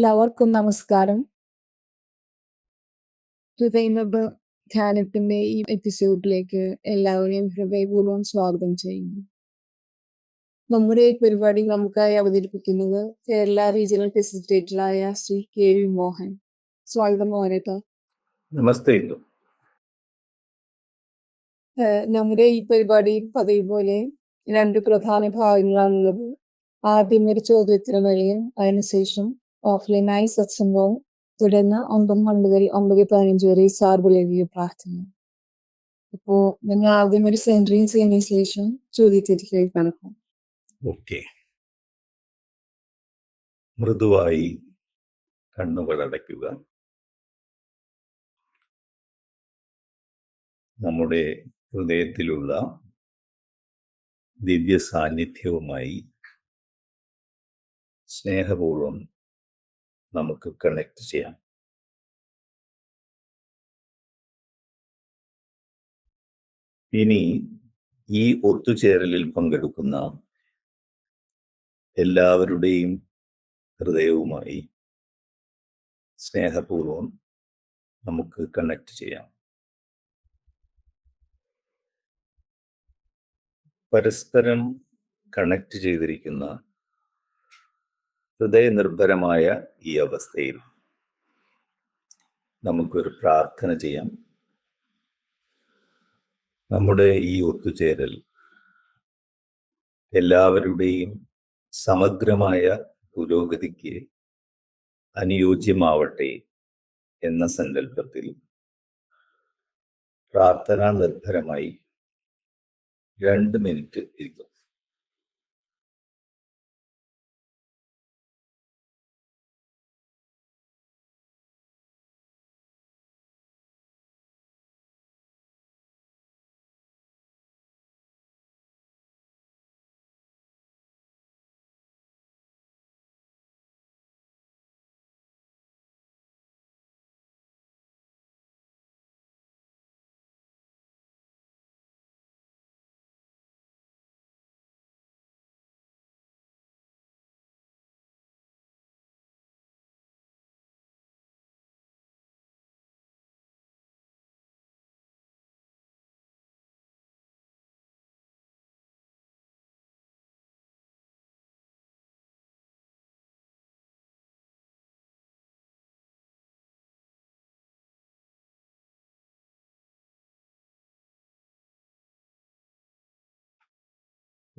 എല്ലാവർക്കും നമസ്കാരം. ഹൃദയമബ് ധ്യാനത്തിന്റെ ഈ എപ്പിസോഡിലേക്ക് എല്ലാവരെയും ഹൃദയപൂർവം സ്വാഗതം ചെയ്യുന്നു. നമ്മുടെ ഈ പരിപാടി നമുക്കായി അവതരിപ്പിക്കുന്നത് കേരള റീജിയണൽ ഫെസിലിറ്റേറ്ററായ ശ്രീ കെ വി മോഹൻ. സ്വാഗതം മോഹനേട്ട. നമസ്തേ. നമ്മുടെ ഈ പരിപാടിയിൽ പതിവ് പോലെ രണ്ട് പ്രധാന ഭാഗങ്ങളാണുള്ളത്. ആദ്യം ഒരു ചോദ്യത്തിന് വഴിയും അതിനുശേഷം ഓഫ്ലൈനായി സത്സംഗവും തുടർന്ന് ഒമ്പത് മണി വരെ ഒമ്പത് പതിനഞ്ച് വരെ സാർബുലേവിയ പ്രാർത്ഥന. അപ്പോ ഞങ്ങൾ ആദ്യം ഒരു സെൻട്രിങ് ചെയ്യുന്നതിന് ശേഷം ഓക്കെ. മൃദുവായി കണ്ണുകൾ അടയ്ക്കുക. നമ്മുടെ ഹൃദയത്തിലുള്ള ദിവ്യ സാന്നിധ്യവുമായി സ്നേഹപൂർവം നമുക്ക് കണക്ട് ചെയ്യാം. ഇനി ഈ ഒത്തുചേരലിൽ പങ്കെടുക്കുന്ന എല്ലാവരുടെയും ഹൃദയവുമായി സ്നേഹപൂർവം നമുക്ക് കണക്ട് ചെയ്യാം. പരസ്പരം കണക്ട് ചെയ്തിരിക്കുന്ന ഹൃദയനിർഭരമായ ഈ അവസ്ഥയിൽ നമുക്കൊരു പ്രാർത്ഥന ചെയ്യാം. നമ്മുടെ ഈ ഒത്തുചേരൽ എല്ലാവരുടെയും സമഗ്രമായ പുരോഗതിക്ക് അനുയോജ്യമാവട്ടെ എന്ന സങ്കല്പത്തിൽ പ്രാർത്ഥനാ നിർഭരമായി രണ്ട് മിനിറ്റ് ഇരിക്കും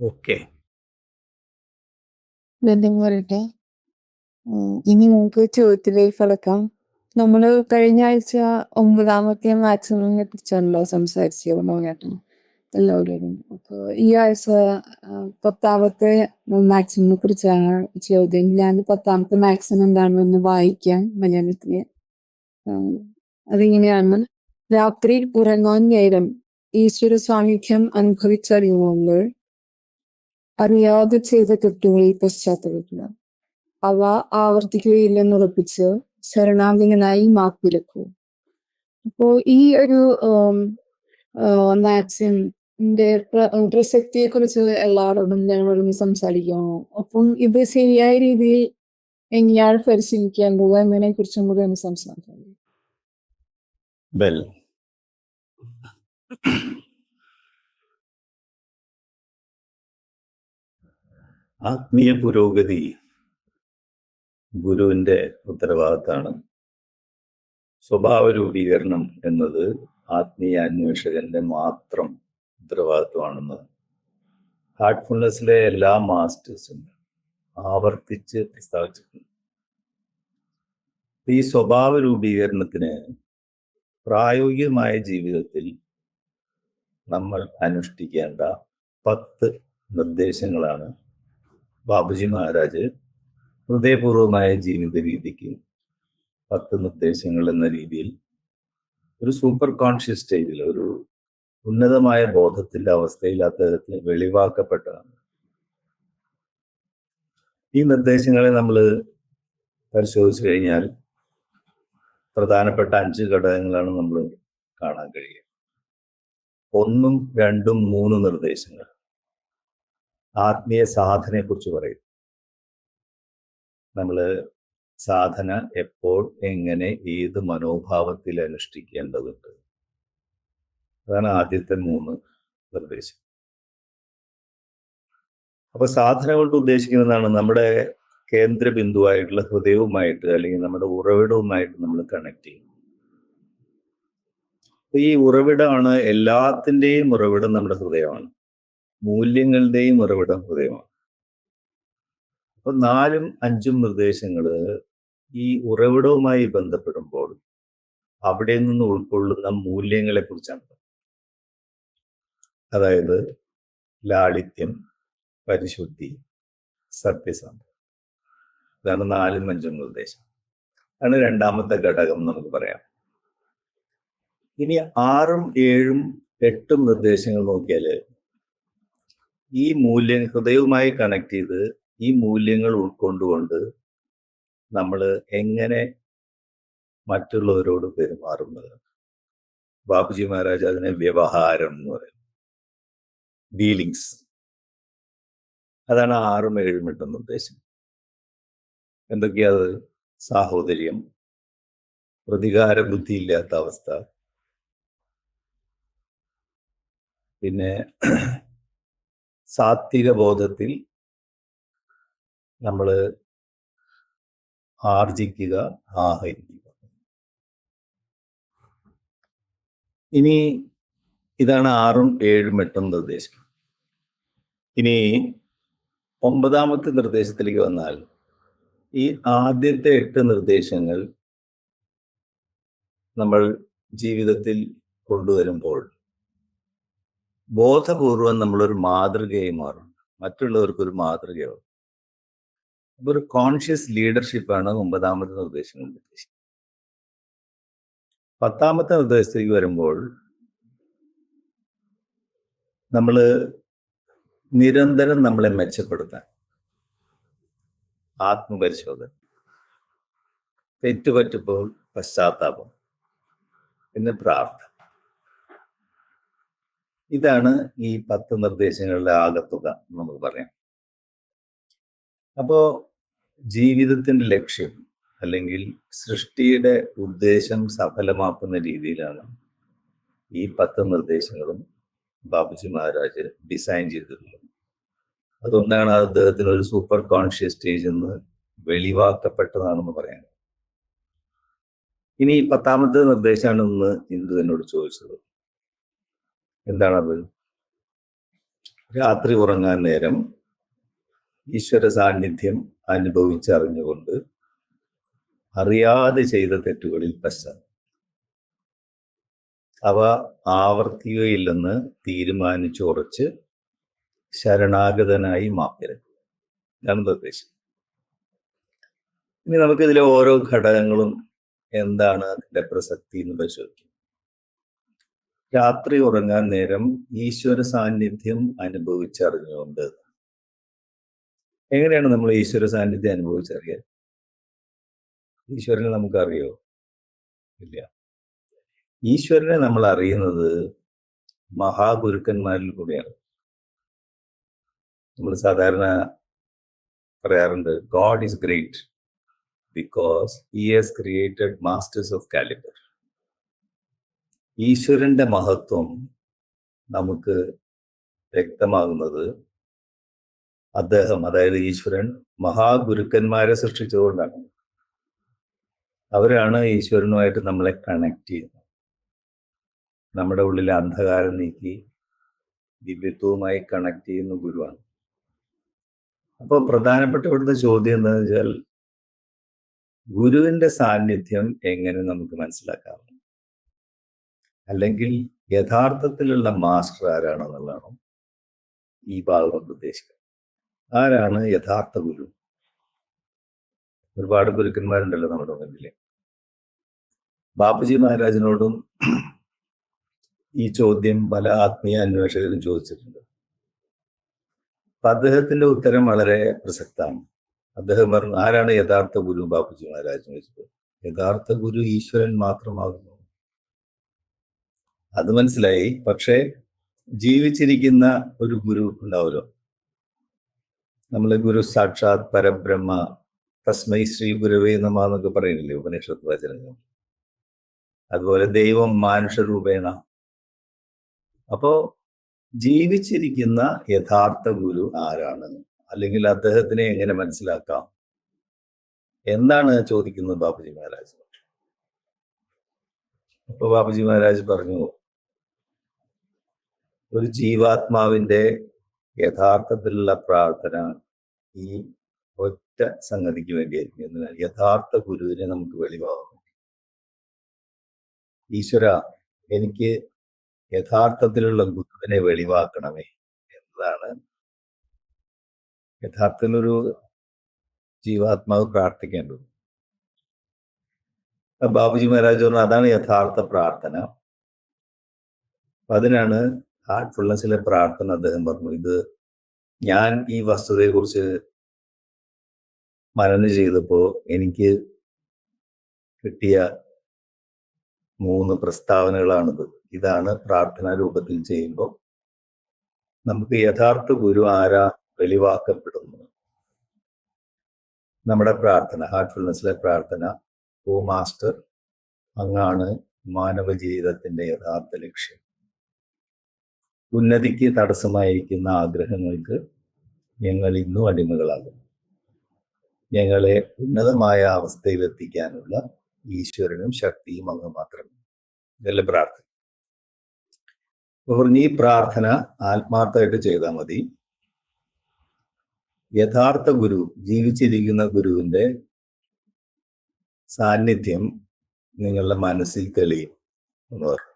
ഓക്കെ. ബന്ധം പറയട്ടെ ഉം, ഇനി നമുക്ക് ചോദ്യത്തിലേക്ക് കടക്കാം. നമ്മൾ കഴിഞ്ഞ ആഴ്ച ഒമ്പതാമത്തെ മാക്സിമിനെ കുറിച്ചാണല്ലോ സംസാരിച്ചത് മോഹേട്ടൻ എല്ലാവരോടും. അപ്പൊ ഈ ആഴ്ച പത്താമത്തെ മാക്സിമിനെ കുറിച്ചാണ് ചോദ്യം. ഞാൻ പത്താമത്തെ മാക്സിമം എന്താണെന്ന് വായിക്കാൻ മലയാളത്തിൽ. ഉം, അതിങ്ങനെയാണ്? രാത്രി ഉറങ്ങാൻ നേരം ഈശ്വര സാന്നിധ്യം അനുഭവിച്ചറിയുമ്പോൾ അറിയാതെ ചെയ്ത തെറ്റുകളിൽ പശ്ചാത്തലത്തിൽ. അവ ആവർത്തിക്കുകയില്ലെന്നുറപ്പിച്ച് ശരണാഗതനായി മാപ്പിലെക്കൂ അപ്പോ ഈ ഒരു വാക്സിന്റെ പ്രസക്തിയെ കുറിച്ച് എല്ലാവരോടും ഞങ്ങളോടും സംസാരിക്കുന്നു. അപ്പം ഇത് ശരിയായ രീതിയിൽ എങ്ങനെയാണ് പരിശീലിക്കേണ്ടത് എന്നതിനെ കുറിച്ചും കൂടി ഒന്ന് സംസാരിക്കാം. ആത്മീയ പുരോഗതി ഗുരുവിന്റെ ഉത്തരവാദിത്തമാണ്. സ്വഭാവ രൂപീകരണം എന്നത് ആത്മീയ അന്വേഷകന്റെ മാത്രം ഉത്തരവാദിത്വമാണെന്ന്. ഹാർട്ട്ഫുൾനെസ്സിലെ എല്ലാ മാസ്റ്റേഴ്സും ആവർത്തിച്ച് പ്രസ്താവിച്ചിട്ടുണ്ട്. ഈ സ്വഭാവ രൂപീകരണത്തിന് പ്രായോഗികമായ ജീവിതത്തിൽ നമ്മൾ അനുഷ്ഠിക്കേണ്ട പത്ത് നിർദ്ദേശങ്ങളാണ് ബാബുജി മഹാരാജ് ഹൃദയപൂർവമായ ജീവിത രീതിക്ക് പത്ത് നിർദ്ദേശങ്ങൾ എന്ന രീതിയിൽ ഒരു സൂപ്പർ കോൺഷ്യസ് സ്റ്റേജിൽ ഒരു ഉന്നതമായ ബോധത്തിന്റെ അവസ്ഥയിൽ അത്തരത്തിൽ വെളിവാക്കപ്പെട്ടതാണ്. ഈ നിർദ്ദേശങ്ങളെ നമ്മൾ പരിശോധിച്ചു കഴിഞ്ഞാൽ പ്രധാനപ്പെട്ട അഞ്ച് ഘടകങ്ങളാണ് നമ്മൾ കാണാൻ കഴിയുക. ഒന്നും രണ്ടും മൂന്നും നിർദ്ദേശങ്ങൾ. ആത്മീയ സാധനയെക്കുറിച്ച് പറയും. നമ്മൾ സാധന എപ്പോൾ എങ്ങനെ ഏത് മനോഭാവത്തിൽ അനുഷ്ഠിക്കേണ്ടതുണ്ട്? അതാണ് ആദ്യത്തെ മൂന്ന് നിർദ്ദേശം. അപ്പൊ സാധന കൊണ്ട് ഉദ്ദേശിക്കുന്നതാണ് നമ്മുടെ കേന്ദ്ര ബിന്ദുവായിട്ടുള്ള ഹൃദയവുമായിട്ട് അല്ലെങ്കിൽ നമ്മുടെ ഉറവിടവുമായിട്ട് നമ്മൾ കണക്ട് ചെയ്യും ഈ ഉറവിടമാണ് എല്ലാത്തിന്റെയും ഉറവിടം നമ്മുടെ ഹൃദയമാണ്. മൂല്യങ്ങളുടെയും ഉറവിടം ഹൃദയമാണ്. അപ്പൊ നാലും അഞ്ചും നിർദ്ദേശങ്ങൾ ഈ ഉറവിടവുമായി ബന്ധപ്പെടുമ്പോൾ അവിടെ നിന്ന് ഉൾക്കൊള്ളുന്ന മൂല്യങ്ങളെ കുറിച്ചാണ് അതായത് ലാളിത്യം പരിശുദ്ധി സത്യസന്ധത. ഇതാണ് നാലും അഞ്ചും നിർദ്ദേശം. അതാണ് രണ്ടാമത്തെ ഘടകം നമുക്ക് പറയാം. ഇനി ആറും ഏഴും എട്ടും നിർദ്ദേശങ്ങൾ നോക്കിയാൽ ഈ മൂല്യ ഹൃദയവുമായി കണക്ട് ചെയ്ത് ഈ മൂല്യങ്ങൾ ഉൾക്കൊണ്ടുകൊണ്ട് നമ്മൾ എങ്ങനെ മറ്റുള്ളവരോട് പെരുമാറുന്നത്? ബാബുജി മഹാരാജ് അതിനെ വ്യവഹാരം എന്ന് പറയും ഡീലിങ്സ് അതാണ് ആറും ഏഴും എട്ടും നിർദ്ദേശം എന്തൊക്കെയാ അത് സാഹോദര്യം. പ്രതികാര ബുദ്ധിയില്ലാത്ത അവസ്ഥ. പിന്നെ സാത്വിക ബോധത്തിൽ നമ്മൾ ആർജിക്കുക ആഹരിക്കുക. ഇനി ഇതാണ് ആറും ഏഴും എട്ടും നിർദ്ദേശം. ഇനി ഒമ്പതാമത്തെ നിർദ്ദേശത്തിലേക്ക് വന്നാൽ ഈ ആദ്യത്തെ എട്ട് നിർദ്ദേശങ്ങൾ നമ്മൾ ജീവിതത്തിൽ കൊണ്ടുവരുമ്പോൾ ബോധപൂർവം നമ്മളൊരു മാതൃകയായി മാറും. മറ്റുള്ളവർക്ക് ഒരു മാതൃകയാവും. അപ്പൊ ഒരു കോൺഷ്യസ് ലീഡർഷിപ്പാണ് ഒമ്പതാമത്തെ നിർദ്ദേശം ഉദ്ദേശിക്കുന്നത് പത്താമത്തെ നിർദ്ദേശത്തേക്ക് വരുമ്പോൾ നമ്മൾ നിരന്തരം നമ്മളെ മെച്ചപ്പെടുത്താൻ ആത്മപരിശോധന. തെറ്റുപറ്റുമ്പോൾ പശ്ചാത്താപം പിന്നെ പ്രാർത്ഥന. ഇതാണ് ഈ പത്ത് നിർദ്ദേശങ്ങളുടെ ആകത്തുക നമുക്ക് പറയാം. അപ്പോ ജീവിതത്തിന്റെ ലക്ഷ്യം അല്ലെങ്കിൽ സൃഷ്ടിയുടെ ഉദ്ദേശം സഫലമാക്കുന്ന രീതിയിലാണ് ഈ പത്ത് നിർദ്ദേശങ്ങളും ബാബുജി മഹാരാജ് ഡിസൈൻ ചെയ്തിട്ടുള്ളത്. അതുകൊണ്ടാണ് അദ്ദേഹത്തിന് ഒരു സൂപ്പർ കോൺഷ്യസ് സ്റ്റേജ് എന്ന് വെളിവാക്കപ്പെട്ടതാണെന്ന് പറയാൻ ഇനി പത്താമത്തെ നിർദ്ദേശമാണ് ഇന്ന് ഇന്ദു എന്നോട് ചോദിച്ചത്. എന്താണത്? രാത്രി ഉറങ്ങാൻ നേരം ഈശ്വര സാന്നിധ്യം അനുഭവിച്ചറിഞ്ഞുകൊണ്ട് അറിയാതെ ചെയ്ത തെറ്റുകളിൽ പശ്ചാത്തലം. അവ ആവർത്തിക്കുകയില്ലെന്ന് തീരുമാനിച്ചുറച്ച് ശരണാഗതനായി മാപ്പിരക്കുക ഇതാണ് നിർദ്ദേശം. ഇനി നമുക്കിതിലെ ഓരോ ഘടകങ്ങളും എന്താണ് അതിന്റെ പ്രസക്തി എന്ന് പരിശോധിക്കും. രാത്രി ഉറങ്ങാൻ നേരം ഈശ്വര സാന്നിധ്യം അനുഭവിച്ചറിഞ്ഞുകൊണ്ട്. എങ്ങനെയാണ് നമ്മൾ ഈശ്വര സാന്നിധ്യം അനുഭവിച്ചറിയാൻ ഈശ്വരനെ നമുക്കറിയോ? ഇല്ല. ഈശ്വരനെ നമ്മൾ അറിയുന്നത് മഹാഗുരുക്കന്മാരിൽ കൂടെയാണ്. നമ്മൾ സാധാരണ പറയാറുണ്ട് god is great because he has created masters of calibre ഈശ്വരന്റെ മഹത്വം നമുക്ക് വ്യക്തമാകുന്നത് അദ്ദേഹം അതായത് ഈശ്വരൻ മഹാഗുരുക്കന്മാരെ സൃഷ്ടിച്ചുകൊണ്ടാണ് അവരാണ് ഈശ്വരനുമായിട്ട് നമ്മളെ കണക്ട് ചെയ്യുന്നത്. നമ്മുടെ ഉള്ളിലെ അന്ധകാരം നീക്കി ദിവ്യത്വവുമായി കണക്ട് ചെയ്യുന്ന ഗുരുവാണ്. അപ്പോൾ പ്രധാനപ്പെട്ട ഇവിടുത്തെ ചോദ്യം എന്താണെന്ന് വെച്ചാൽ ഗുരുവിന്റെ സാന്നിധ്യം എങ്ങനെ നമുക്ക് മനസ്സിലാക്കാം? അല്ലെങ്കിൽ യഥാർത്ഥത്തിലുള്ള മാസ്റ്റർ ആരാണെന്നുള്ളതാണ് ഈ ഭാഗം കൊണ്ട് ഉദ്ദേശിക്കുന്നത്. ആരാണ് യഥാർത്ഥ ഗുരു? ഒരുപാട് ഗുരുക്കന്മാരുണ്ടല്ലോ നമ്മുടെ മുന്നിൽ ബാപ്പുജി മഹാരാജിനോടും ഈ ചോദ്യം പല ആത്മീയ അന്വേഷകരും ചോദിച്ചിട്ടുണ്ട്. അപ്പൊ അദ്ദേഹത്തിന്റെ ഉത്തരം വളരെ പ്രസക്തമാണ്. അദ്ദേഹം പറഞ്ഞു ആരാണ് യഥാർത്ഥ ഗുരു? ബാപ്പുജി മഹാരാജ് ചോദിച്ചത് യഥാർത്ഥ ഗുരു ഈശ്വരൻ മാത്രമാകുന്നു. അത് മനസ്സിലായി. പക്ഷേ ജീവിച്ചിരിക്കുന്ന ഒരു ഗുരു ഉണ്ടാവുമല്ലോ. നമ്മൾ ഗുരു സാക്ഷാത് പരബ്രഹ്മ തസ്മൈ ശ്രീ ഗുരുവേ നമ എന്നൊക്കെ പറയുന്നില്ലേ ഉപനിഷത്ത് വചനങ്ങൾ. അതുപോലെ ദൈവം മാനുഷരൂപേണ. അപ്പോ ജീവിച്ചിരിക്കുന്ന യഥാർത്ഥ ഗുരു ആരാണ്? അല്ലെങ്കിൽ അദ്ദേഹത്തിനെ എങ്ങനെ മനസ്സിലാക്കാം? എന്താണ് ചോദിക്കുന്നത് ബാബുജി മഹാരാജ്? അപ്പൊ ബാബുജി മഹാരാജ് പറഞ്ഞു ഒരു ജീവാത്മാവിന്റെ യഥാർത്ഥത്തിലുള്ള പ്രാർത്ഥന ഈ ഒറ്റ സംഗതിക്ക് വേണ്ടിയായിരിക്കും. എന്നാൽ യഥാർത്ഥ ഗുരുവിനെ നമുക്ക് വെളിവാകും ഈശ്വര എനിക്ക് യഥാർത്ഥത്തിലുള്ള ഗുരുവിനെ വെളിവാക്കണമേ എന്നതാണ്. യഥാർത്ഥത്തിലൊരു ജീവാത്മാവ് പ്രാർത്ഥിക്കേണ്ടത് ബാബുജി മഹാരാജ് പറഞ്ഞു അതാണ് യഥാർത്ഥ പ്രാർത്ഥന. അപ്പൊ ഹാർട്ട്ഫുൾനെസ്സിലെ പ്രാർത്ഥന അദ്ദേഹം പറഞ്ഞു. ഇത് ഞാൻ ഈ വസ്തുതയെക്കുറിച്ച് മനനം ചെയ്തപ്പോൾ എനിക്ക് കിട്ടിയ മൂന്ന് പ്രസ്താവനകളാണിത്. ഇതാണ് പ്രാർത്ഥനാ രൂപത്തിൽ ചെയ്യുമ്പോൾ നമുക്ക് യഥാർത്ഥ ഗുരു ആരാ വെളിവാക്കപ്പെടുന്നു. നമ്മുടെ പ്രാർത്ഥന ഹാർട്ട്ഫുൾനെസ്സിലെ പ്രാർത്ഥന ഓ മാസ്റ്റർ അങ്ങാണ് മാനവ ജീവിതത്തിന്റെ യഥാർത്ഥ ലക്ഷ്യം. ഉന്നതിക്ക് തടസ്സമായിരിക്കുന്ന ആഗ്രഹങ്ങൾക്ക് ഞങ്ങൾ ഇന്നും അടിമകളാകും ഞങ്ങളെ ഉന്നതമായ അവസ്ഥയിലെത്തിക്കാനുള്ള ഈശ്വരനും ശക്തിയും അങ്ങ് മാത്രമേ ഇതല്ലേ പ്രാർത്ഥന. ഈ പ്രാർത്ഥന ആത്മാർത്ഥമായിട്ട് ചെയ്താൽ മതി. യഥാർത്ഥ ഗുരു ജീവിച്ചിരിക്കുന്ന ഗുരുവിന്റെ സാന്നിധ്യം നിങ്ങളുടെ മനസ്സിൽ തെളിയും എന്ന് പറഞ്ഞു.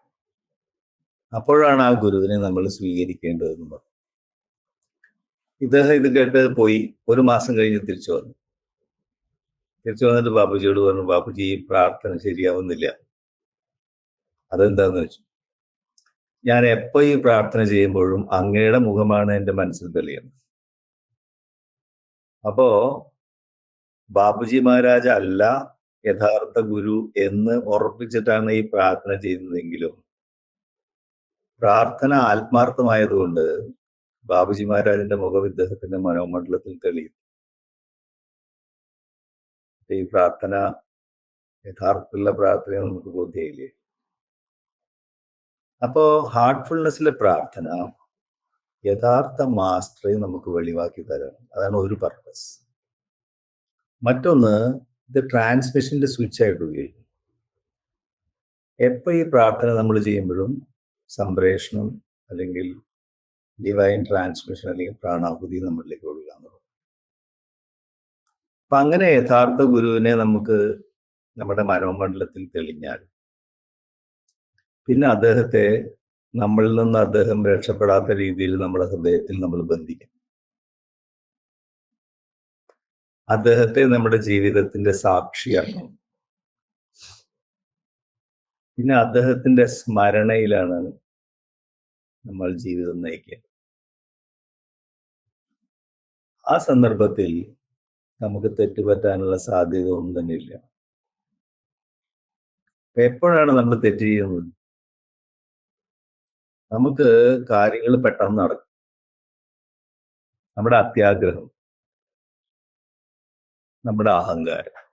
അപ്പോഴാണ് ആ ഗുരുവിനെ നമ്മൾ സ്വീകരിക്കേണ്ടതെന്ന്. പറഞ്ഞു ഇദ്ദേഹം ഇത് കേട്ട് പോയി. ഒരു മാസം കഴിഞ്ഞ് തിരിച്ചു വന്നു. തിരിച്ചു വന്നിട്ട് ബാപ്പുജിയോട് പറഞ്ഞു ബാപ്പുജി ഈ പ്രാർത്ഥന ശരിയാവുന്നില്ല. അതെന്താന്ന് വെച്ചു? ഞാൻ എപ്പോ ഈ പ്രാർത്ഥന ചെയ്യുമ്പോഴും അങ്ങയുടെ മുഖമാണ് എന്റെ മനസ്സിൽ തെളിയുന്നത്. അപ്പോ ബാപ്പുജി മഹാരാജ അല്ല യഥാർത്ഥ ഗുരു എന്ന് ഉറപ്പിച്ചിട്ടാണ് ഈ പ്രാർത്ഥന ചെയ്യുന്നതെങ്കിലും പ്രാർത്ഥന ആത്മാർത്ഥമായതുകൊണ്ട് ബാബുജി മഹാരാജിന്റെ മുഖം ഇദ്ദേഹത്തിന്റെ മനോമണ്ഡലത്തിൽ തെളിയും. ഈ പ്രാർത്ഥന യഥാർത്ഥത്തിലുള്ള പ്രാർത്ഥന നമുക്ക് ബോധ്യയില്ലേ അപ്പോ ഹാർട്ട്ഫുൾനെസ്സിലെ പ്രാർത്ഥന യഥാർത്ഥ മാസ്റ്ററെ നമുക്ക് വെളിവാക്കി തരണം അതാണ് ഒരു പർപ്പസ് മറ്റൊന്ന് ഇത് ട്രാൻസ്മിഷന്റെ സ്വിച്ച് ആയിട്ട് ഉപയോഗിക്കും എപ്പോൾ ഈ പ്രാർത്ഥന നമ്മൾ ചെയ്യുമ്പോഴും സംപ്രേഷണം അല്ലെങ്കിൽ ഡിവൈൻ ട്രാൻസ്മിഷൻ അല്ലെങ്കിൽ പ്രാണാഹുതി നമ്മളിലേക്ക് ഒഴുകുക എന്നുള്ളത്. അപ്പൊ അങ്ങനെ യഥാർത്ഥ ഗുരുവിനെ നമുക്ക് നമ്മുടെ മനോമണ്ഡലത്തിൽ തെളിഞ്ഞാൽ പിന്നെ അദ്ദേഹത്തെ നമ്മളിൽ നിന്ന് അദ്ദേഹം രക്ഷപ്പെടാത്ത രീതിയിൽ നമ്മുടെ ഹൃദയത്തിൽ നമ്മൾ ബന്ധിക്കും. അദ്ദേഹത്തെ നമ്മുടെ ജീവിതത്തിന്റെ സാക്ഷിയാക്കണം പിന്നെ അദ്ദേഹത്തിന്റെ സ്മരണയിലാണ് നമ്മൾ ജീവിതം നയിക്കുക ആ സന്ദർഭത്തിൽ നമുക്ക് തെറ്റുപറ്റാനുള്ള സാധ്യത ഒന്നും തന്നെ ഇല്ല എപ്പോഴാണ് നമ്മൾ തെറ്റ് ചെയ്യുന്നത്? നമുക്ക് കാര്യങ്ങൾ പെട്ടെന്ന് നടക്കും. നമ്മുടെ അത്യാഗ്രഹം നമ്മുടെ അഹങ്കാരം.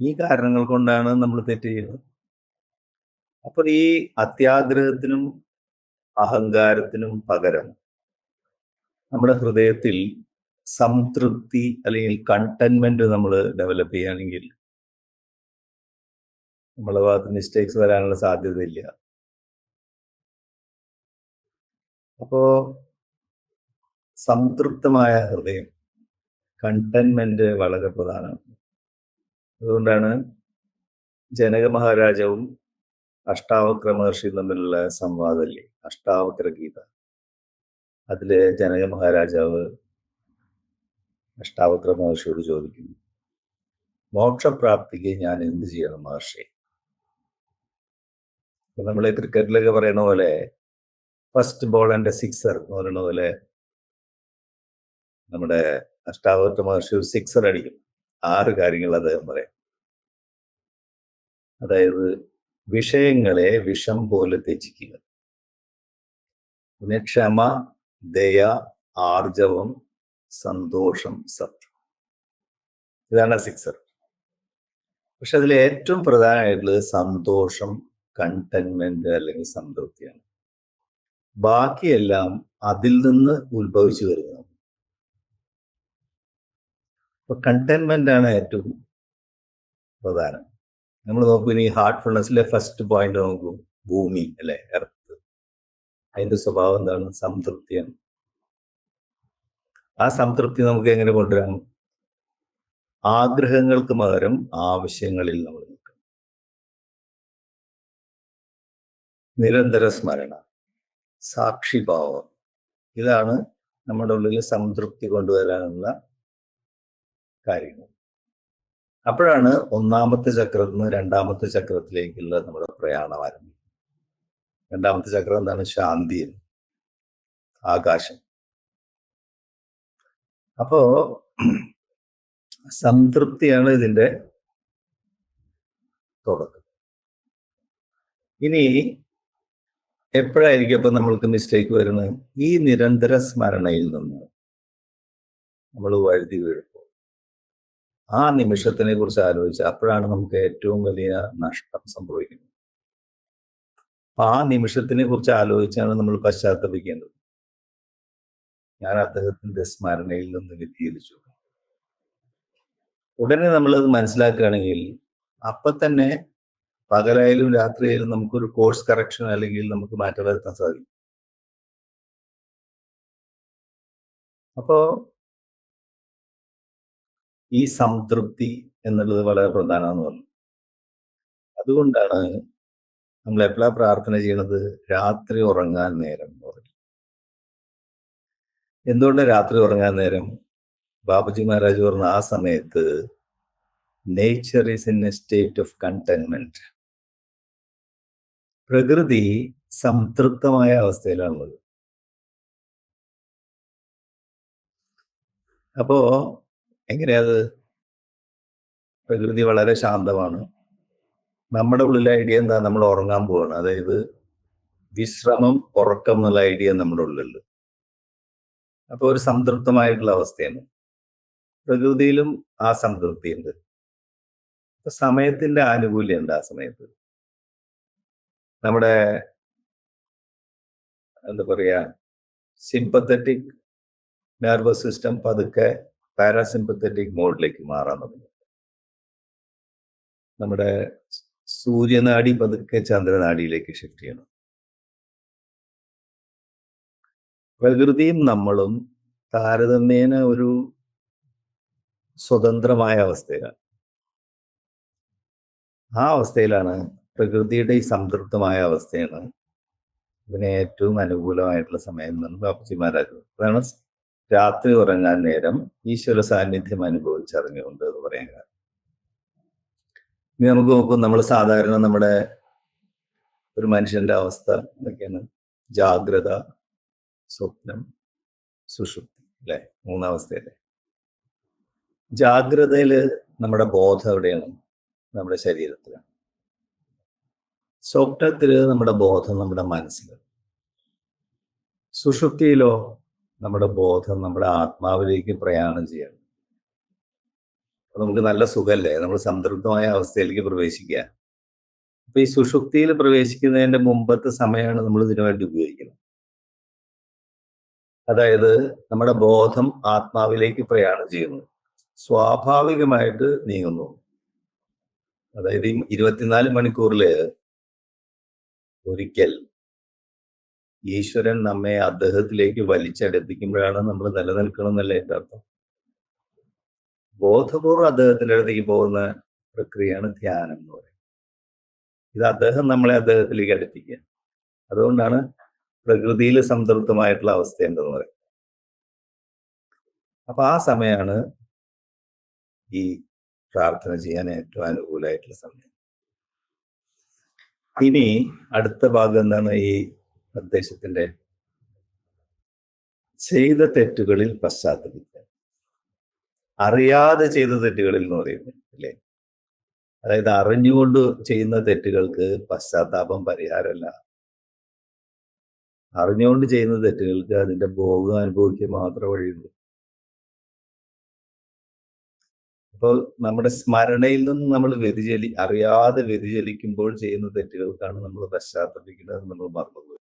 ഈ കാരണങ്ങൾ കൊണ്ടാണ് നമ്മൾ തെറ്റ് ചെയ്യുന്നത് അപ്പോൾ ഈ അത്യാഗ്രഹത്തിനും അഹങ്കാരത്തിനും പകരം നമ്മുടെ ഹൃദയത്തിൽ സംതൃപ്തി അല്ലെങ്കിൽ കണ്ടൻമെന്റ് നമ്മൾ ഡെവലപ്പ് ചെയ്യുകയാണെങ്കിൽ നമ്മളെ ഭാഗത്ത് മിസ്റ്റേക്സ് വരാനുള്ള സാധ്യതയില്ല. അപ്പോ സംതൃപ്തമായ ഹൃദയം കണ്ടൻമെന്റ് വളരെ പ്രധാനമാണ്. അതുകൊണ്ടാണ് ജനക മഹാരാജാവും അഷ്ടാവക്ര മഹർഷിയും തമ്മിലുള്ള സംവാദമല്ലേ? അഷ്ടാവക്ര ഗീത. അതിൽ ജനക മഹാരാജാവ് അഷ്ടാവക്ര മഹർഷിയോട് ചോദിക്കുന്നു മോക്ഷപ്രാപ്തിക്ക് ഞാൻ എന്ത് ചെയ്യണം മഹർഷി? ഇപ്പൊ നമ്മളെ ക്രിക്കറ്റിലൊക്കെ പറയണ പോലെ ഫസ്റ്റ് ബോൾ ആൻഡ് സിക്സർ എന്ന് പറയുന്ന പോലെ നമ്മുടെ അഷ്ടാവക്ര മഹർഷി സിക്സർ അടിക്കും. ആറ് കാര്യങ്ങൾ അദ്ദേഹം പറയാം. അതായത് വിഷയങ്ങളെ വിഷം പോലെ ത്യജിക്കുക. പിന്നെ ക്ഷമ ദയ ആർജവം സന്തോഷം സത്യം. ഇതാണ് സിക്സർ. പക്ഷെ അതിൽ ഏറ്റവും പ്രധാനമായിട്ടുള്ളത് സന്തോഷം കണ്ടൻമെന്റ് അല്ലെങ്കിൽ സംതൃപ്തിയാണ്. ബാക്കിയെല്ലാം അതിൽ നിന്ന് ഉത്ഭവിച്ചു വരുന്നത് അപ്പൊ കണ്ടന്റ്മെന്റ് ആണ് ഏറ്റവും പ്രധാനം. നമ്മൾ നോക്കൂ ഇനി ഹാർട്ട്ഫുൾനെസ്സിലെ ഫസ്റ്റ് പോയിന്റ് നോക്കൂ. ഭൂമി അല്ലെ? എർത്ത് അതിന്റെ സ്വഭാവം എന്താണ്? സംതൃപ്തിയാണ്. ആ സംതൃപ്തി നമുക്ക് എങ്ങനെ കൊണ്ടുവരാം? ആഗ്രഹങ്ങൾക്ക് പകരം ആവശ്യങ്ങളിൽ നമ്മൾ നിൽക്കണം നിരന്തര സ്മരണ സാക്ഷിഭാവം. ഇതാണ് നമ്മുടെ ഉള്ളിൽ സംതൃപ്തി കൊണ്ടുവരാനുള്ള കാര്യങ്ങൾ അപ്പോഴാണ് ഒന്നാമത്തെ ചക്രത്തിൽ നിന്ന് രണ്ടാമത്തെ ചക്രത്തിലേക്കുള്ള നമ്മുടെ പ്രയാണം ആരംഭിക്കുന്നത്. രണ്ടാമത്തെ ചക്രം എന്താണ്? ശാന്തി ആകാശം. അപ്പോ സംതൃപ്തിയാണ് ഇതിന്റെ തുടക്കം. ഇനി എപ്പോഴായിരിക്കും അപ്പൊ നമ്മൾക്ക് മിസ്റ്റേക്ക് വരുന്നത്? ഈ നിരന്തര സ്മരണയിൽ നിന്ന് നമ്മൾ വഴുതി വീഴുമ്പോൾ ആ നിമിഷത്തിനെ കുറിച്ച് ആലോചിച്ച് അപ്പോഴാണ് നമുക്ക് ഏറ്റവും വലിയ നഷ്ടം സംഭവിക്കുന്നത്. ആ നിമിഷത്തിനെ കുറിച്ച് ആലോചിച്ചാണ് നമ്മൾ പശ്ചാത്തപിക്കേണ്ടത്. ഞാൻ അദ്ദേഹത്തിന്റെ സ്മരണയിൽ നിന്ന് വ്യതിചലിച്ചു. ഉടനെ നമ്മളത് മനസ്സിലാക്കുകയാണെങ്കിൽ അപ്പൊ തന്നെ പകലായാലും രാത്രിയായാലും നമുക്കൊരു കോഴ്സ് കറക്ഷൻ അല്ലെങ്കിൽ നമുക്ക് മാറ്റം വരുത്താൻ സാധിക്കും. അപ്പോ ഈ സംതൃപ്തി എന്നുള്ളത് വളരെ പ്രധാനമെന്ന് പറഞ്ഞു. അതുകൊണ്ടാണ് നമ്മൾ എപ്പോഴാ പ്രാർത്ഥന ചെയ്യണത്? രാത്രി ഉറങ്ങാൻ നേരം എന്ന് പറയും എന്തുകൊണ്ട് രാത്രി ഉറങ്ങാൻ നേരം? ബാബുജി മഹാരാജ് പറഞ്ഞ ആ സമയത്ത് nature is in a state of containment പ്രകൃതി സംതൃപ്തമായ അവസ്ഥയിലാണുള്ളത്. അപ്പോ എങ്ങനെയത് പ്രകൃതി വളരെ ശാന്തമാണ്. നമ്മുടെ ഉള്ളിലെ ഐഡിയ എന്താ? നമ്മൾ ഉറങ്ങാൻ പോവാണ്. അതായത് വിശ്രമം ഉറക്കം എന്നുള്ള ഐഡിയ നമ്മുടെ ഉള്ളിലുണ്ട്. അപ്പൊ ഒരു സംതൃപ്തമായിട്ടുള്ള അവസ്ഥയാണ്. പ്രകൃതിയിലും ആ സംതൃപ്തി ഉണ്ട് അപ്പൊ സമയത്തിന്റെ ആനുകൂല്യം ഉണ്ട് ആ സമയത്ത്. നമ്മുടെ എന്താ പറയാ സിമ്പത്തറ്റിക് നെർവസ് സിസ്റ്റം പതുക്കെ പാരാസിമ്പത്തറ്റിക് മോഡിലേക്ക് മാറാൻ തുടങ്ങി. നമ്മുടെ സൂര്യനാടി പതുക്കെ ചന്ദ്രനാടിയിലേക്ക് ഷിഫ്റ്റ് ചെയ്യണം. പ്രകൃതിയും നമ്മളും താരതമ്യേന ഒരു സ്വതന്ത്രമായ അവസ്ഥയിലാണ്. ആ അവസ്ഥയിലാണ് പ്രകൃതിയുടെ ഈ സംതൃപ്തമായ അവസ്ഥയാണ് ഇതിന് ഏറ്റവും അനുകൂലമായിട്ടുള്ള സമയം എന്നാണ് ബാപ്പുജി മഹാരാജ് അതാണ് രാത്രി ഉറങ്ങാൻ നേരം ഈശ്വര സാന്നിധ്യം അനുഭവിച്ചറിഞ്ഞുകൊണ്ട് എന്ന് പറയാൻ കാരണം. ഇനി നമുക്ക് നോക്കും നമ്മൾ സാധാരണ നമ്മുടെ ഒരു മനുഷ്യന്റെ അവസ്ഥ എന്തൊക്കെയാണ്? ജാഗ്രത സ്വപ്നം സുഷുപ്തി അല്ലെ? മൂന്നാവസ്ഥയല്ലേ? ജാഗ്രതയിൽ നമ്മുടെ ബോധം എവിടെയാണ്? നമ്മുടെ ശരീരത്തിലാണ്. സ്വപ്നത്തിൽ നമ്മുടെ ബോധം നമ്മുടെ മനസ്സിലാണ്. സുഷുപ്തിയിലോ നമ്മുടെ ബോധം നമ്മുടെ ആത്മാവിലേക്ക് പ്രയാണം ചെയ്യണം. അപ്പൊ നമുക്ക് നല്ല സുഖമല്ലേ നമ്മൾ സംതൃപ്തമായ അവസ്ഥയിലേക്ക് പ്രവേശിക്കുക. അപ്പൊ ഈ സുഷുപ്തിയിൽ പ്രവേശിക്കുന്നതിന്റെ മുമ്പത്തെ സമയമാണ് നമ്മൾ ഇതിനു വേണ്ടി ഉപയോഗിക്കുന്നത്. അതായത് നമ്മുടെ ബോധം ആത്മാവിലേക്ക് പ്രയാണം ചെയ്യുന്നു. സ്വാഭാവികമായിട്ട് നീങ്ങുന്നു. അതായത് ഇരുപത്തിനാല് മണിക്കൂറിൽ ഒരിക്കൽ ഈശ്വരൻ നമ്മെ അദ്ദേഹത്തിലേക്ക് വലിച്ചെടുപ്പിക്കുമ്പോഴാണ് നമ്മൾ നിലനിൽക്കണം എന്നല്ലേ എന്റെ അർത്ഥം? ബോധപൂർവം അദ്ദേഹത്തിന്റെ അടുത്തേക്ക് പോകുന്ന പ്രക്രിയയാണ് ധ്യാനം എന്ന് പറയുന്നത്. ഇത് അദ്ദേഹം നമ്മളെ അദ്ദേഹത്തിലേക്ക് അടുപ്പിക്കുക. അതുകൊണ്ടാണ് പ്രകൃതിയിൽ സംതൃപ്തമായിട്ടുള്ള അവസ്ഥ ഉണ്ടെന്ന് പറയുന്നത്. അപ്പൊ ആ സമയമാണ് ഈ പ്രാർത്ഥന ചെയ്യാൻ ഏറ്റവും അനുകൂലമായിട്ടുള്ള സമയം. ഇനി അടുത്ത ഭാഗം എന്താണ്? ഈ നിർദ്ദേശത്തിന്റെ ചെയ്ത തെറ്റുകളിൽ പശ്ചാത്തപിക്കുക അറിയാതെ ചെയ്ത തെറ്റുകളിൽ എന്ന് പറയുന്നത് അല്ലേ? അതായത് അറിഞ്ഞുകൊണ്ട് ചെയ്യുന്ന തെറ്റുകൾക്ക് പശ്ചാത്താപം പരിഹാരമല്ല. അറിഞ്ഞുകൊണ്ട് ചെയ്യുന്ന തെറ്റുകൾക്ക് അതിന്റെ ഭോഗം അനുഭവിക്കുക മാത്രമേ വഴിയുള്ളൂ അപ്പോൾ നമ്മുടെ സ്മരണയിൽ നിന്ന് നമ്മൾ വ്യതിചലി അറിയാതെ വ്യതിചലിക്കുമ്പോൾ ചെയ്യുന്ന തെറ്റുകൾക്കാണ് നമ്മൾ പശ്ചാത്തലിക്കുന്നത് നമ്മൾ മറന്നുപോയി.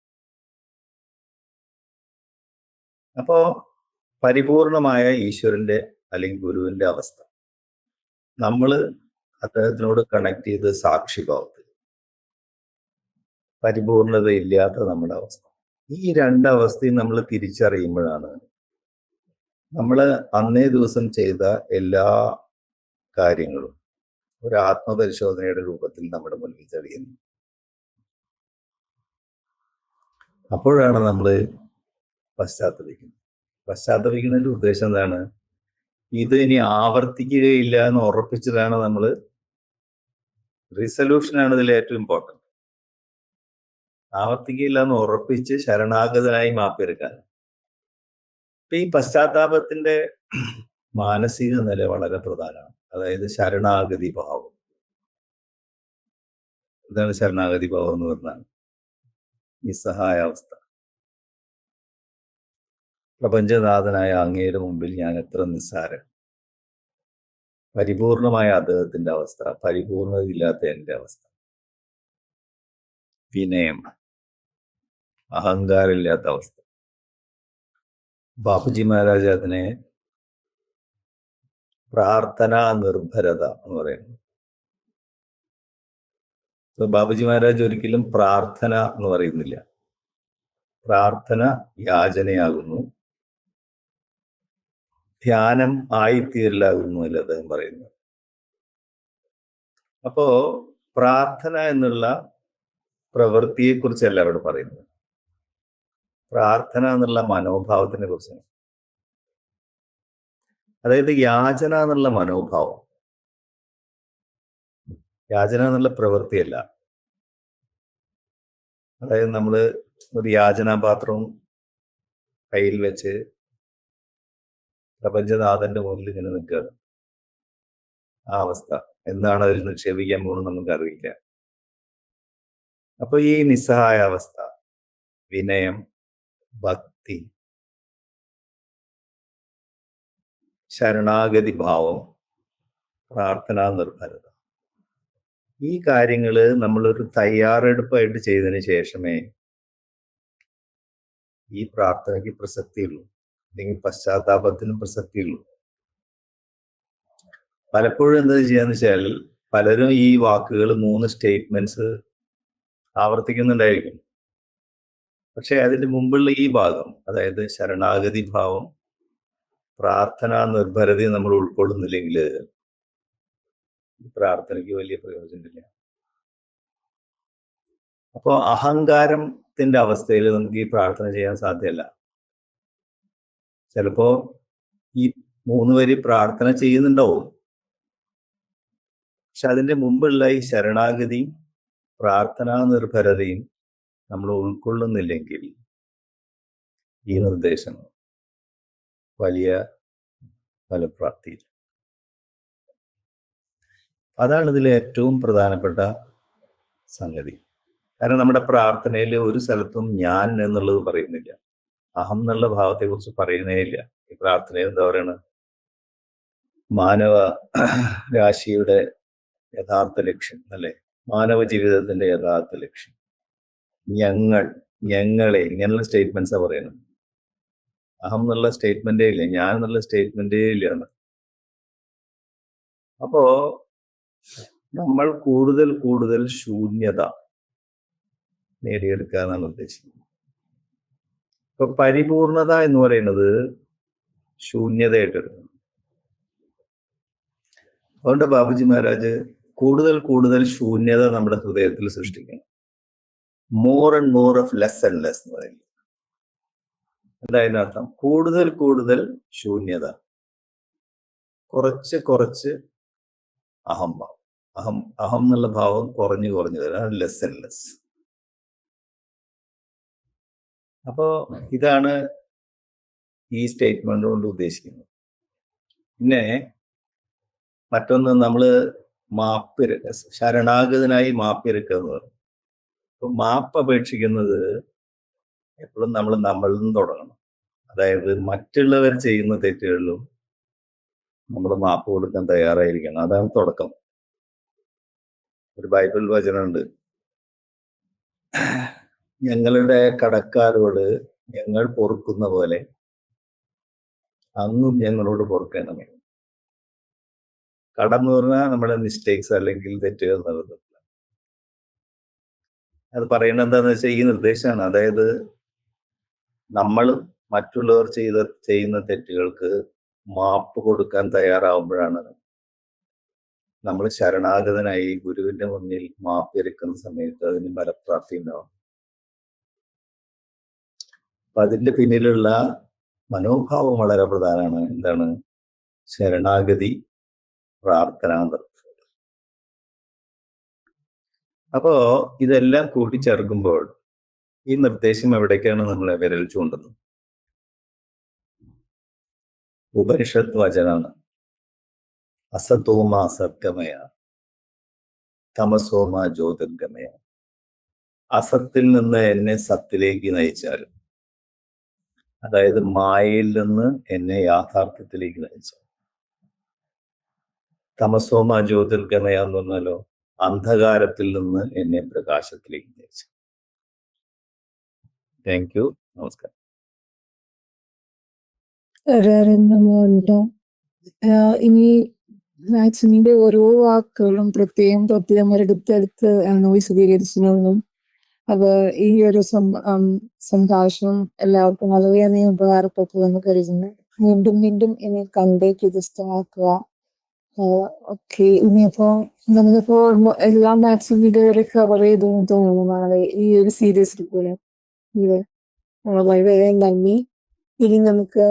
അപ്പോ പരിപൂർണമായ ഈശ്വരന്റെ അല്ലെങ്കിൽ ഗുരുവിന്റെ അവസ്ഥ. നമ്മൾ അദ്ദേഹത്തിനോട് കണക്ട് ചെയ്ത് സാക്ഷിഭാവത്തിൽ പരിപൂർണതയില്ലാത്ത നമ്മുടെ അവസ്ഥ. ഈ രണ്ടവസ്ഥയും നമ്മൾ തിരിച്ചറിയുമ്പോഴാണ് നമ്മൾ അന്നേ ദിവസം ചെയ്ത എല്ലാ കാര്യങ്ങളും ഒരു ആത്മപരിശോധനയുടെ രൂപത്തിൽ നമ്മുടെ മുന്നിൽ തെളിയുന്നു. അപ്പോഴാണ് നമ്മൾ പശ്ചാത്തപിക്കുന്നത് പശ്ചാത്തലിക്കുന്നതിന്റെ ഉദ്ദേശം എന്താണ്? ഇത് ഇനി ആവർത്തിക്കുകയില്ല എന്ന് ഉറപ്പിച്ചതാണ് നമ്മൾ റിസൊല്യൂഷനാണ് ഇതിൽ ഏറ്റവും ഇമ്പോർട്ടന്റ് ആവർത്തിക്കുകയില്ല എന്ന് ഉറപ്പിച്ച് ശരണാഗതനായി മാപ്പിയെടുക്കാൻ ഇപ്പൊ ഈ പശ്ചാത്താപത്തിന്റെ മാനസിക നില വളരെ പ്രധാനമാണ്. അതായത് ശരണാഗതി ഭാവം. ഇതാണ് ശരണാഗതി ഭാവം എന്ന് പറഞ്ഞാൽ നിസ്സഹായാവസ്ഥ. പ്രപഞ്ചനാഥനായ അങ്ങയുടെ മുമ്പിൽ ഞാൻ എത്ര നിസ്സാര. പരിപൂർണമായ അദ്ദേഹത്തിന്റെ അവസ്ഥ പരിപൂർണതയില്ലാത്ത എന്റെ അവസ്ഥ. വിനയം അഹങ്കാരമില്ലാത്ത അവസ്ഥ. ബാപ്പുജി മഹാരാജ് അതിനെ പ്രാർത്ഥനാ നിർഭരത എന്ന് പറയുന്നു. ബാബുജി മഹാരാജ് ഒരിക്കലും പ്രാർത്ഥന എന്ന് പറയുന്നില്ല. പ്രാർത്ഥന യാചനയാകുന്നു. ധ്യാനം ആയിത്തീരില്ല എന്നുമില്ല അദ്ദേഹം പറയുന്നു. അപ്പോ പ്രാർത്ഥന എന്നുള്ള പ്രവൃത്തിയെ കുറിച്ചല്ല അവിടെ പറയുന്നത്. പ്രാർത്ഥന എന്നുള്ള മനോഭാവത്തിനെ കുറിച്ചാണ്. അതായത് യാചന എന്നുള്ള മനോഭാവം. യാചന എന്നുള്ള പ്രവൃത്തിയല്ല. അതായത് നമ്മൾ ഒരു യാചനാപാത്രവും കയ്യിൽ വെച്ച് പ്രപഞ്ചനാഥന്റെ മുന്നിൽ ഇങ്ങനെ നിൽക്കുകയാണ് ആ അവസ്ഥ. എന്താണ് അതിൽ നിക്ഷേപിക്കാൻ പോകുന്നത് നമുക്ക് അറിയില്ല. അപ്പൊ ഈ നിസ്സഹായ അവസ്ഥ വിനയം ഭക്തി ശരണാഗതി ഭാവം പ്രാർത്ഥനാ നിർഭരത. ഈ കാര്യങ്ങൾ നമ്മളൊരു തയ്യാറെടുപ്പായിട്ട് ചെയ്തതിന് ശേഷമേ ഈ പ്രാർത്ഥനയ്ക്ക് പ്രസക്തിയുള്ളൂ. അല്ലെങ്കിൽ പശ്ചാത്താപത്തിനും പ്രസക്തിയുള്ളൂ പലപ്പോഴും എന്താ ചെയ്യാന്ന് വെച്ചാൽ പലരും ഈ വാക്കുകൾ മൂന്ന് സ്റ്റേറ്റ്മെന്റ്സ് ആവർത്തിക്കുന്നുണ്ടായിരിക്കും. പക്ഷെ അതിന്റെ മുമ്പുള്ള ഈ ഭാഗം അതായത് ശരണാഗതി ഭാവം പ്രാർത്ഥനാ നിർഭരതയും നമ്മൾ ഉൾക്കൊള്ളുന്നില്ലെങ്കിൽ പ്രാർത്ഥനയ്ക്ക് വലിയ പ്രയോജനമില്ല. അപ്പോ അഹങ്കാരത്തിന്റെ അവസ്ഥയിൽ നമുക്ക് ഈ പ്രാർത്ഥന ചെയ്യാൻ സാധ്യമല്ല. ചിലപ്പോ ഈ മൂന്ന് വരി പ്രാർത്ഥന ചെയ്യുന്നുണ്ടാവും. പക്ഷെ അതിന്റെ മുമ്പുള്ള ഈ ശരണാഗതിയും പ്രാർത്ഥനാ നിർഭരതയും നമ്മൾ ഉൾക്കൊള്ളുന്നില്ലെങ്കിൽ ഈ നിർദ്ദേശങ്ങൾ വലിയ ഫലപ്രാപ്തി അതാണ് ഇതിലെ ഏറ്റവും പ്രധാനപ്പെട്ട സംഗതി. കാരണം നമ്മുടെ പ്രാർത്ഥനയിൽ ഒരു സ്ഥലത്തും ഞാൻ എന്നുള്ളത് പറയുന്നില്ല. അഹം എന്നുള്ള ഭാവത്തെ കുറിച്ച് പറയുന്നേ ഇല്ല. ഈ പ്രാർത്ഥന എന്താ പറയണത് മാനവ രാശിയുടെ യഥാർത്ഥ ലക്ഷ്യം അല്ലെ? മാനവ ജീവിതത്തിന്റെ യഥാർത്ഥ ലക്ഷ്യം. ഞങ്ങൾ ഞങ്ങളെ ഇങ്ങനെയുള്ള സ്റ്റേറ്റ്മെന്റ്സാ പറയുന്നത് അഹം എന്നുള്ള സ്റ്റേറ്റ്മെന്റേ ഇല്ല ഞാൻ എന്നുള്ള സ്റ്റേറ്റ്മെന്റേ ഇല്ല. അപ്പോ നമ്മൾ കൂടുതൽ കൂടുതൽ ശൂന്യത നേടിയെടുക്കുക എന്നാണ് ഉദ്ദേശിക്കുന്നത്. ഇപ്പൊ പരിപൂർണത എന്ന് പറയുന്നത് ശൂന്യതയായിട്ട് അതുകൊണ്ട് ബാബുജി മഹാരാജ് കൂടുതൽ കൂടുതൽ ശൂന്യത നമ്മുടെ ഹൃദയത്തിൽ സൃഷ്ടിക്കണം. More and more of less and less എന്ന് പറയുന്നത്. എന്താ അർത്ഥം? കൂടുതൽ കൂടുതൽ ശൂന്യത. കുറച്ച് കുറച്ച് അഹംഭാവം അഹം അഹം എന്നുള്ള ഭാവം കുറഞ്ഞു കുറഞ്ഞു വരാം ലെസ് ആൻഡ് ലെസ് അപ്പോ ഇതാണ് ഈ സ്റ്റേറ്റ്മെന്റ് കൊണ്ട് ഉദ്ദേശിക്കുന്നത്. പിന്നെ മറ്റൊന്ന് നമ്മൾ മാപ്പിരക്ക ശരണാഗതനായി മാപ്പിരക്കുക എന്ന് പറയും. അപ്പൊ മാപ്പ് അപേക്ഷിക്കുന്നത് എപ്പോഴും നമ്മൾ നമ്മളിൽ നിന്ന് തുടങ്ങണം. അതായത് മറ്റുള്ളവർ ചെയ്യുന്ന തെറ്റുകളിലും നമ്മൾ മാപ്പ് കൊടുക്കാൻ തയ്യാറായിരിക്കണം. അതാണ് തുടക്കം. ഒരു ബൈബിൾ വചനമുണ്ട്. ഞങ്ങളുടെ കടക്കാരോട് ഞങ്ങൾ പൊറുക്കുന്ന പോലെ അന്നും ഞങ്ങളോട് പൊറുക്കണമേ കടം എന്ന് പറഞ്ഞാൽ നമ്മുടെ മിസ്റ്റേക്സ് അല്ലെങ്കിൽ തെറ്റുകൾ നടന്നിട്ടില്ല അത് പറയുന്നത് എന്താന്ന് വെച്ചാൽ ഈ നിർദ്ദേശമാണ്. അതായത് നമ്മൾ മറ്റുള്ളവർ ചെയ്ത ചെയ്യുന്ന തെറ്റുകൾക്ക് മാപ്പ് കൊടുക്കാൻ തയ്യാറാവുമ്പോഴാണ് നമ്മൾ ശരണാഗതനായി ഗുരുവിന്റെ മുന്നിൽ മാപ്പ് എടുക്കുന്ന സമയത്ത് അതിന് ഫലപ്രാപ്തി ഉണ്ടാവും അപ്പൊ അതിന്റെ പിന്നിലുള്ള മനോഭാവം വളരെ പ്രധാനമാണ്. എന്താണ്? ശരണാഗതി പ്രാർത്ഥന. അപ്പോ ഇതെല്ലാം കൂട്ടിച്ചേർക്കുമ്പോൾ ഈ നിർദ്ദേശം എവിടേക്കാണ് നമ്മളെ വിരൽ ചൂണ്ടുന്നത്? ഉപനിഷത്ത് വചനാണ്. അസതോമ സത്ഗമയ തമസോമ ജ്യോതിർഗമയ. അസത്തിൽ നിന്ന് എന്നെ സത്തിലേക്ക് നയിച്ചാലും അതായത് മായയിൽ നിന്ന് എന്നെ യാഥാർത്ഥ്യത്തിലേക്ക് നയിച്ചു. തമസോമ ജ്യോതിർഗമയ എന്ന് പറഞ്ഞാലോ അന്ധകാരത്തിൽ നിന്ന് എന്നെ പ്രകാശത്തിലേക്ക് നയിച്ചു. താങ്ക് യു നമസ്കാരം. ഇനി മാക്സിമിന്റെ ഓരോ വാക്കുകളും പ്രത്യേകം പ്രത്യേകം എടുത്തെടുത്ത് ആണ് വിശദീകരിച്ചിരുന്നു അപ്പൊ ഈ ഒരു സംഭാഷണം എല്ലാവർക്കും വളരെയധികം ഉപകാരപ്പെട്ടു എന്ന് കരുതുന്നു. വീണ്ടും വീണ്ടും ഇനി കണ്ടേക്ക് ഇത് ഓക്കെ. ഇനിയിപ്പോ നമ്മളിപ്പോ എല്ലാ മാത്സ് വീഡിയോയിലും കവർ ചെയ്തു തോന്നുന്നതാണ് തോന്നുന്നു ഈ ഒരു സീരീസ് ഇത് വളരെ നന്ദി. ഇനി നമുക്ക്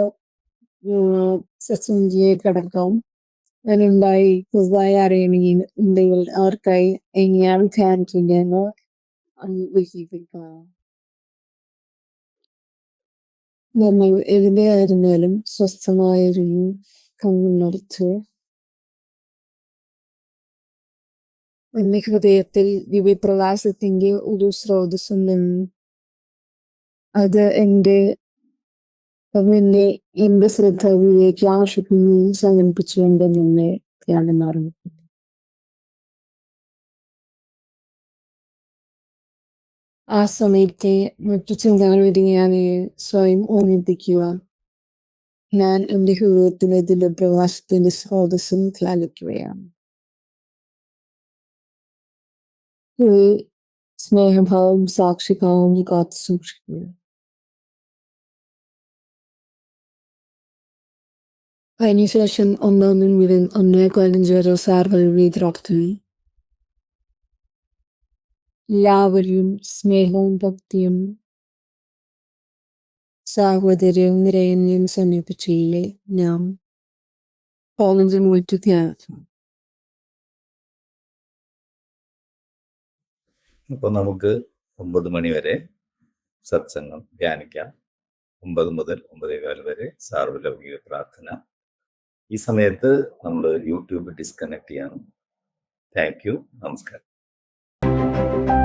സച്ചിൻജിയെ കിടക്കാം. അതിനുണ്ടായി പുതുതായി അറിയണമെങ്കിൽ ഉണ്ടെങ്കിൽ അവർക്കായി ഞാൻ ധ്യാനിക്കുന്നു നമ്മൾ എവിടെയായിരുന്നാലും സ്വസ്ഥമായിരുന്നു കണ്ണുണർത്ത് എന്റെ ഹൃദയത്തിൽ ദിവ്യപ്രകാശത്തിന്റെ ഒരു സ്രോതസ്സുണ്ടെന്ന് അത് എന്റെ എന്നെ എന്റെ ശ്രദ്ധയിലേക്ക് ആശുപത്രിയിൽ സമർപ്പിച്ചുകൊണ്ട് നിന്നെ ധ്യാനം അറിയിക്കുന്നു ആ സമയത്തെ മറ്റു ചിന്തകൾ വരികയാണ് സ്വയം ഓർമ്മിപ്പിക്കുക ഞാൻ എന്റെ ഹൃദയത്തിലെ ദിലപ്രവാസത്തിന്റെ സ്രോതസ്സും ലാലിക്കുകയാണ് ഈ സ്നേഹഭാവം സാക്ഷിഭാവം കാത്തു സൂക്ഷിക്കുക അതിനുശേഷം ഒന്നാമൻ മുതൽ ഒന്നേ പതിനഞ്ച് വരെ സാർവൽ വീതിറക്തി എല്ലാവരും സ്നേഹവും ഭക്തിയും സാഹോദര്യവും നിരയും സമീപിച്ചില്ലേ നാം? കോളേജിൽ അപ്പൊ നമുക്ക് ഒമ്പത് മണി വരെ സത്സംഗം ധ്യാനിക്കാം. ഒമ്പത് മുതൽ ഒമ്പതേകാൽ വരെ സാർവലൗകിക പ്രാർത്ഥന. ഈ സമയത്ത് നമ്മൾ യൂട്യൂബ് ഡിസ്കണക്ട് ചെയ്യണം. താങ്ക് യു നമസ്കാരം. you